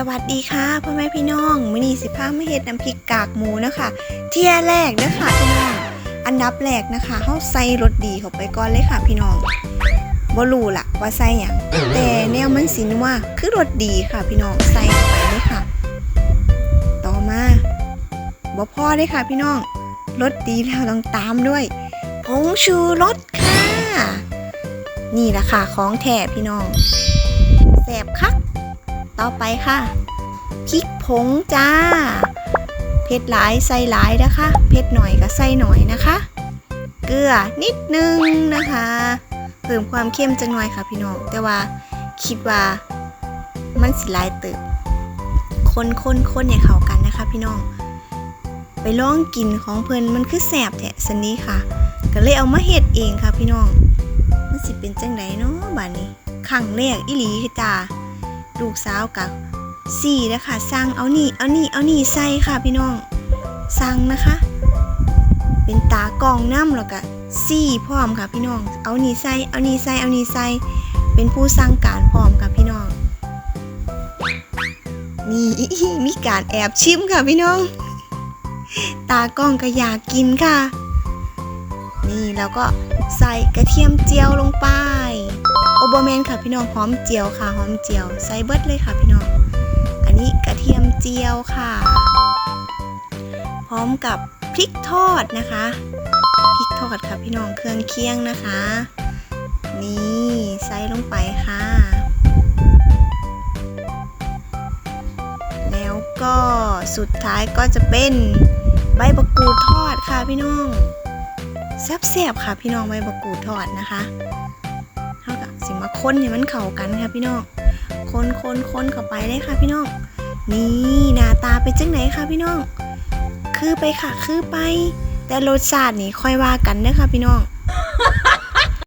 สวัสดีค่ะพ่อแม่พี่น้องมื้อนี้สิพามาเฮ็ดน้ำพริกกากหมูนะคะเที่ยแรกเด้อค่ะพี่น้องอันดับแรกนะคะเฮาใส่รสดีเข้าไปก่อนเลยค่ะพี่น้องบ่รู้ล่ะว่าใส่หยังแต่แนวมันสินัวคือรสดีค่ะพี่น้องใส่เข้าไปเลยค่ะ ต่อมาบ่พอเด้ค่ะพี่น้องรสดีแล้วต้องตามด้วยผงชูรสค่ะ นี่แหละค่ะของแท้พี่น้อง ต่อไปค่ะพริกผงจ้า เผ็ดหลายใส่หลายนะคะ เผ็ดหน่อยก็ใส่หน่อยนะคะ เกลือนิดนึงนะคะ เพิ่มความเข้มจังหน่อยค่ะพี่น้อง แต่ว่าคิดว่ามันสิลายเติบคนคนคนให้เข้ากันนะคะ พี่น้อง ไปลองกินของเพิ่นมันคือแสบแทะสันนี้ค่ะ ก็เลยเอามาเฮ็ดเองค่ะพี่น้อง มันสิเป็นจังไดเนาะบัดนี้ครั้งแรกอีหลีคือจ้า ลูกสาวกับสี่นะคะสั่งเอานี่เอานี่เอานี่ใส่ค่ะพี่น้องสั่งนะคะ เป็นตากองน้ำแล้วก็สี่พร้อมค่ะพี่น้อง เอานี่ใส่เอานี่ใส่เอานี่ใส่เป็นผู้สั่งการพร้อมค่ะพี่น้องนี่มีการแอบชิมค่ะพี่น้อง ตากล้องก็อยากกินค่ะ นี่แล้วก็ใส่กระเทียมเจียวลงไป แมนค่ะพี่น้องหอมเจียวค่ะหอมเจียวใส่เบิดเลยค่ะพี่น้อง อันนี้กระเทียมเจียวค่ะ พร้อมกับพริกทอดนะคะพริกทอดค่ะพี่น้องเครื่องเคียงนะคะ นี่ใส่ลงไปค่ะ แล้วก็สุดท้ายก็จะเป็นใบบักกูดทอดค่ะพี่น้องแซ่บๆค่ะพี่น้องใบบักกูดทอดนะคะ สิมาค้นให้มันเข้ากันค่ะพี่น้องคนคนคนเข้าไปเลยค่ะพี่น้องนี่หน้าตาเป็นจังไหนคะพี่น้องคือไปค่ะคือไป แต่รสชาตินี่ค่อยว่ากันเด้อค่ะพี่น้อง